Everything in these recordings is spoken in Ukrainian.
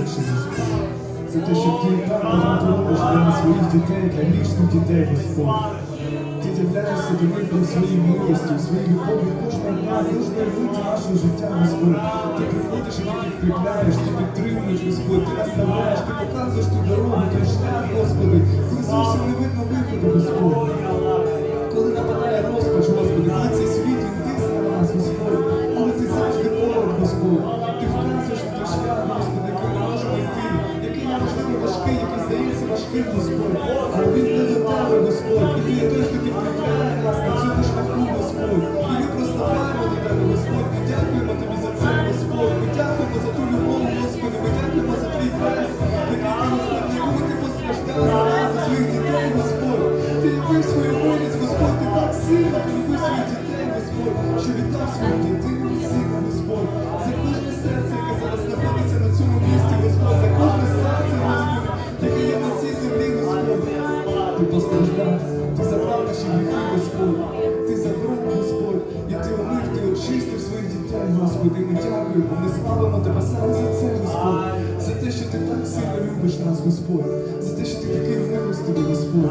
Господь. За те, що ти так для своїх дітей, для вічних дітей, Господь. Ти являєшся до них у своїй милості, у своїй любові кожного дня, кожної миті нашого життя, Господь. Ти приходиш і ти підкріпляєш, ти підтримуєш, Господь, ти наставляєш, ти показуєш ту дорогу, той шлях, Господи, любив своїх дітей, Господь, що віддав свою. За кожне серце, яке зараз знаходиться на цьому місці, Господь, за кожне серце, Господь, яке є на цій землі, Господь. Ти постраждав, ти забрав наші гріхи, Господь. Ти забрав, Господь, і ти омив, ти очистив своїх дітей, Господи. Ми дякуємо, ми славимо тебе саме за це, Господь. За те, що ти так сильно любиш нас, Господь. За те, що ти такий милостивий, Господь.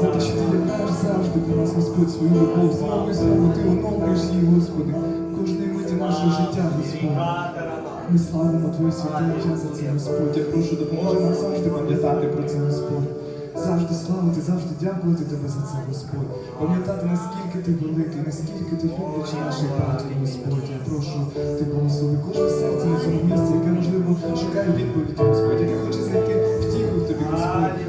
За те, що ти являєш завжди до нас, Господь, свою любов. Знову і знову ти оновлюєш її, Господи. Кожної миті нашого життя, Господь. Ми славимо Твоє святе ім'я за це, Господь. Я прошу, допоможи нам завжди пам'ятати про це, Господь. Завжди славити, завжди дякувати Тебе за це, Господь. Пам'ятати, наскільки ти великий, наскільки ти люблячий нашій братів, Господь. Я прошу, ти благослови кожне серце на цьому місці, яке, можливо, шукає відповідь, Господь, яке хоче знайти втіху в тобі, Господь.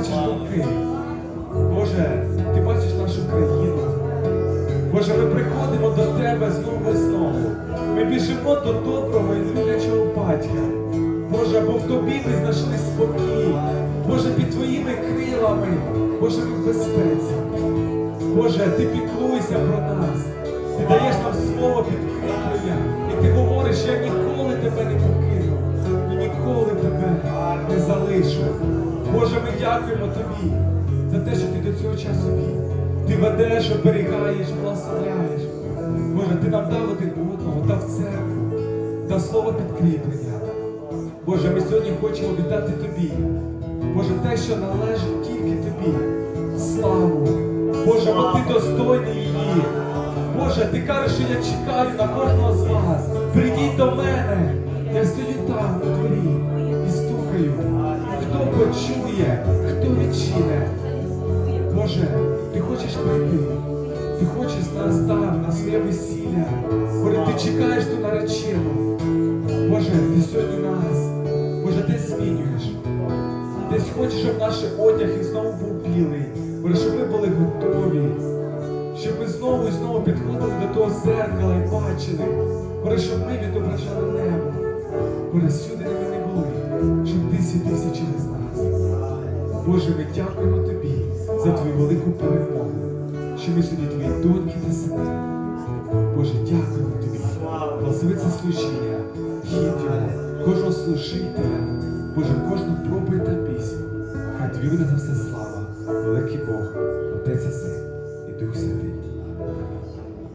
Бачиш думки. Боже, ти бачиш нашу країну. Боже, ми приходимо до Тебе знову і знову. Ми біжимо до доброго і люблячого батька. Боже, бо в тобі ми знайшли спокій. Боже, під Твоїми крилами, Боже, ми в безпеці. Боже, ти піклуйся про нас. Дякуємо тобі за те, що ти до цього часу вів. Ти ведеш, оберігаєш, благословляєш. Боже, ти нам дав один одного, дав церкву, дав слово підкріплення. Боже, ми сьогодні хочемо віддати тобі. Боже, те, що належить тільки тобі. Славу. Боже, бо ти достойний її. Боже, ти кажеш, що я чекаю на кожного з вас. Прийдіть до мене. Я стою Боже, ти хочеш прийти. Ти хочеш нас там, на своє весілля. Боже, ти чекаєш ту наречену. Боже, ти сьогодні нас. Боже, ти змінюєш. Десь хочеш, щоб наш одяг і знову був білий. Боже, щоб ми були готові. Щоб ми знову і знову підходили до того зеркала і бачили. Боже, щоб ми відображали небо. Боже, сюди ми не були, щоб ти світився через нас. Боже, ми дякуємо тобі за твою велику перемогу, що ми сьогодні твої доньки та сини. Боже, дякуємо тобі. Благослови це служіння, хіття, кожного служителя, Боже, кожну пробу та пісню. Хай тобі буде за все слава, великий Бог.